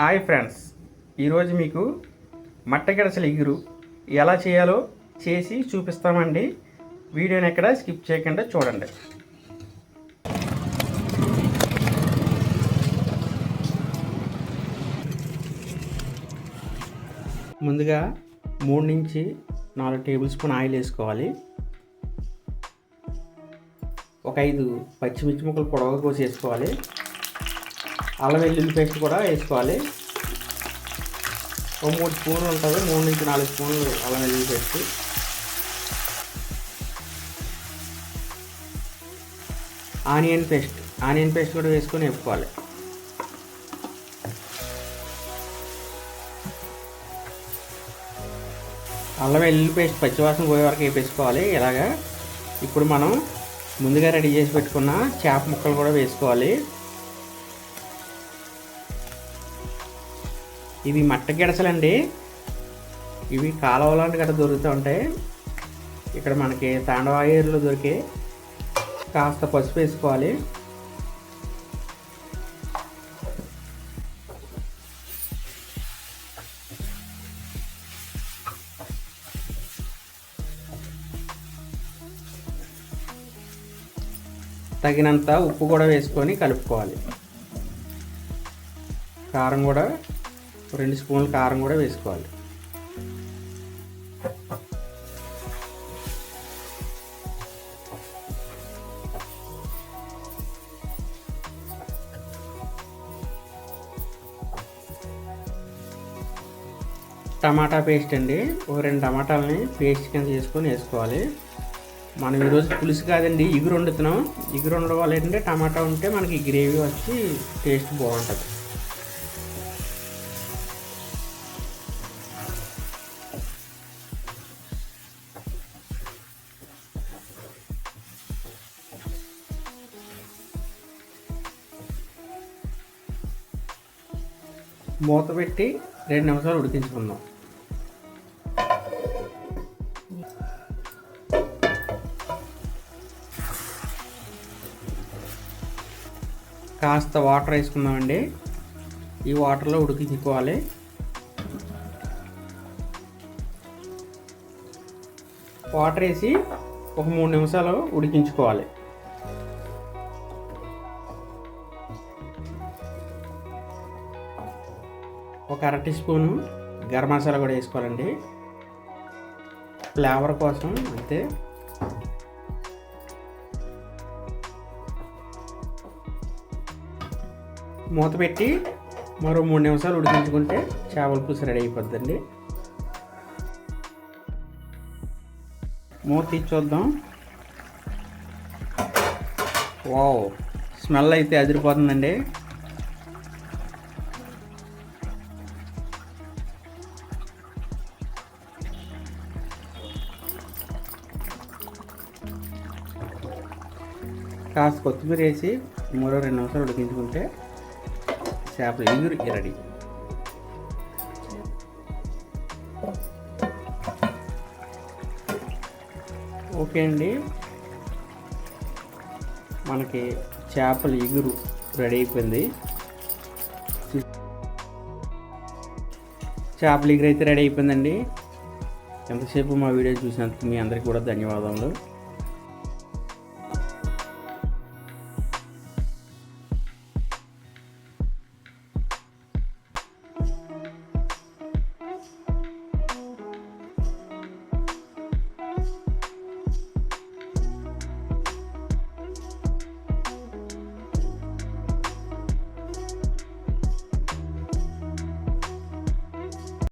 Hi friends ఈరోజు మీకు మట్టగడసలు ఎగురు ఎలా చేయాలో చేసి చూపిస్తామండి. వీడియోని ఎక్కడ స్కిప్ చేయకుండా చూడండి. ముందుగా మూడు నుంచి నాలుగు టేబుల్ స్పూన్ ఆయిల్ వేసుకోవాలి. ఒక ఐదు పచ్చిమిర్చి ముక్కలు పొడవగా కోసి వేసుకోవాలి అల్లం వెల్లుల్లి పేస్ట్ కూడా వేసుకోవాలి. ఒక మూడు స్పూన్లు ఉంటుంది. మూడు నుంచి నాలుగు స్పూన్లు అల్లం వెల్లుల్లి paste. Onion paste. Onion paste కూడా వేసుకొని వేపుకోవాలి. అల్లం వెల్లుల్లి పేస్ట్ పచ్చివాసన పోయే వరకు వేపేసుకోవాలి. ఇలాగా ఇప్పుడు మనం ముందుగా రెడీ చేసి పెట్టుకున్న చేప ముక్కలు కూడా వేసుకోవాలి. ఇవి మట్ట గిడసలండి. ఇవి కాలువలాంటి గట్ట దొరుకుతూ ఉంటాయి. ఇక్కడ మనకి తాండవాయేరులో దొరికే కాస్త పసుపు వేసుకోవాలి. తగినంత ఉప్పు కూడా వేసుకొని కలుపుకోవాలి. కారం కూడా రెండు స్పూన్లు కారం కూడా వేసుకోవాలి. టమాటా పేస్ట్ అండి. ఒక రెండు టమాటాలని పేస్ట్ కింద చేసుకొని వేసుకోవాలి. మనం ఈరోజు పులుసు కాదండి ఇగురు వండుతున్నాం. ఇగురు వండడం వల్ల ఏంటంటే టమాటా ఉంటే మనకి గ్రేవీ వచ్చి టేస్ట్ బాగుంటుంది. మూత పెట్టి రెండు నిమిషాలు ఉడికించుకుందాం. కాస్త వాటర్ వేసుకుందామండి. ఈ వాటర్లో ఉడికించుకోవాలి. వాటర్ వేసి ఒక మూడు నిమిషాలు ఉడికించుకోవాలి. ఒక అర టీ స్పూను గరం మసాలా కూడా వేసుకోవాలండి. ఫ్లేవర్ కోసం అంతే. మూత పెట్టి మరో మూడు నిమిషాలు ఉడికించుకుంటే చేపల పులుసు రెడీ అయిపోద్దండి. మూత తీసి చూద్దాం. వావ్ స్మెల్ అయితే అదిరిపోతుందండి. కాస్త కొత్తిమీర వేసి మరో రెండు నిమిషాలు ఉడికించుకుంటే చేపల ఎగురు రెడీ. ఓకే అండి. మనకి చేపల ఎగురు రెడీ అయిపోయింది. చేపల ఎగురు అయితే రెడీ అయిపోయిందండి. ఎంతసేపు మా వీడియో చూసినందుకు మీ అందరికీ కూడా ధన్యవాదములు.